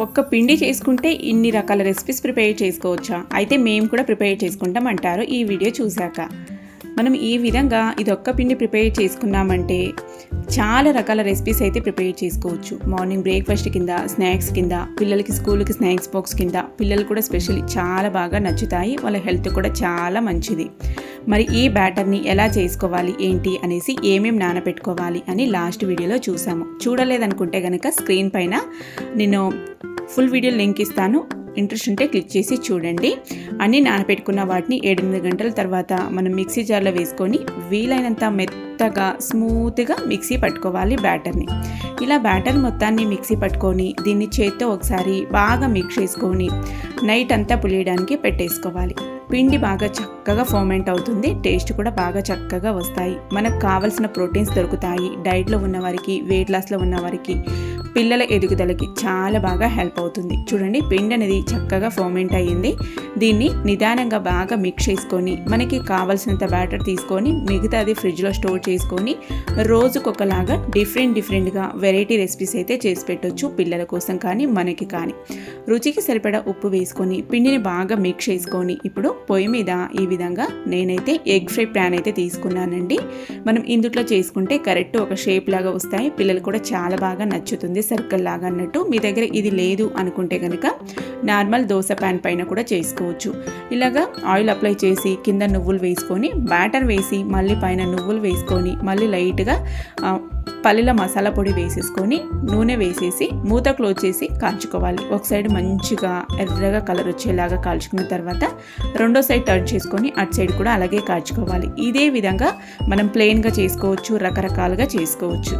ఒక్క పిండి చేసుకుంటే ఇన్ని రకాల రెసిపీస్ ప్రిపేర్ చేసుకోవచ్చా? అయితే మేము కూడా ప్రిపేర్ చేసుకుంటాం అంటారు ఈ వీడియో చూశాక. మనం ఈ విధంగా ఇది ఒక్క పిండి ప్రిపేర్ చేసుకున్నామంటే చాలా రకాల రెసిపీస్ అయితే ప్రిపేర్ చేసుకోవచ్చు. మార్నింగ్ బ్రేక్ఫాస్ట్ కింద స్నాక్స్ కింద పిల్లలకి స్కూల్కి స్నాక్స్ బాక్స్ కింద పిల్లలు కూడా స్పెషల్లీ చాలా బాగా నచ్చుతాయి. వాళ్ళ హెల్త్ కూడా చాలా మంచిది. మరి ఈ బ్యాటర్ని ఎలా చేసుకోవాలి ఏంటి అనేసి ఏమేమి నానబెట్టుకోవాలి అని లాస్ట్ వీడియోలో చూసాము. చూడలేదనుకుంటే కనుక స్క్రీన్ పైన నేను ఫుల్ వీడియో లింక్ ఇస్తాను. ఇంట్రెస్ట్ ఉంటే క్లిక్ చేసి చూడండి. అన్నీ నానబెట్టుకున్న వాటిని ఏడెనిమిది గంటల తర్వాత మనం మిక్సీ జార్లో వేసుకొని వీలైనంత మెత్తగా స్మూత్గా మిక్సీ పట్టుకోవాలి బ్యాటర్ని. ఇలా బ్యాటర్ మొత్తాన్ని మిక్సీ పట్టుకొని దీన్ని చేత్తో ఒకసారి బాగా మిక్స్ చేసుకొని నైట్ అంతా పులియడానికి పెట్టేసుకోవాలి. పిండి బాగా చక్కగా ఫోమెంట్ అవుతుంది. టేస్ట్ కూడా బాగా చక్కగా వస్తాయి. మనకు కావలసిన ప్రోటీన్స్ దొరుకుతాయి. డైట్లో ఉన్న వారికి వెయిట్ లాస్లో ఉన్న వారికి. పిల్లల ఎదుగుదలకి చాలా బాగా హెల్ప్ అవుతుంది. చూడండి పిండి అనేది చక్కగా ఫోమెంట్ అయ్యింది. దీన్ని నిదానంగా బాగా మిక్స్ చేసుకొని మనకి కావాల్సినంత బ్యాటర్ తీసుకొని మిగతాది ఫ్రిడ్జ్లో స్టోర్ చేసుకొని రోజుకొకలాగా డిఫరెంట్ డిఫరెంట్గా వెరైటీ రెసిపీస్ అయితే చేసి పెట్టొచ్చు పిల్లల కోసం కానీ మనకి కానీ. రుచికి సరిపడా ఉప్పు వేసుకొని పిండిని బాగా మిక్స్ చేసుకొని ఇప్పుడు పొయ్యి మీద ఈ విధంగా నేనైతే ఎగ్ ఫ్రై ప్యాన్ అయితే తీసుకున్నానండి. మనం ఇందుట్లో చేసుకుంటే కరెక్ట్ ఒక షేప్ లాగా వస్తాయి. పిల్లలు కూడా చాలా బాగా నచ్చుతుంది. సర్కిల్ లాగా అన్నట్టు మీ దగ్గర ఇది లేదు అనుకుంటే కనుక నార్మల్ దోశ ప్యాన్ పైన కూడా చేసుకోవచ్చు. ఇలాగా ఆయిల్ అప్లై చేసి కింద నువ్వులు వేసుకొని బ్యాటర్ వేసి మళ్ళీ పైన నువ్వులు వేసుకొని మళ్ళీ లైట్గా పల్లీల మసాలా పొడి వేసేసుకొని నూనె వేసేసి మూత క్లోజ్ చేసి కాల్చుకోవాలి. ఒక సైడ్ మంచిగా ఎర్రగా కలర్ వచ్చేలాగా కాల్చుకున్న తర్వాత రెండో సైడ్ టర్న్ చేసుకొని అటు సైడ్ కూడా అలాగే కాల్చుకోవాలి. ఇదే విధంగా మనం ప్లెయిన్గా చేసుకోవచ్చు రకరకాలుగా చేసుకోవచ్చు.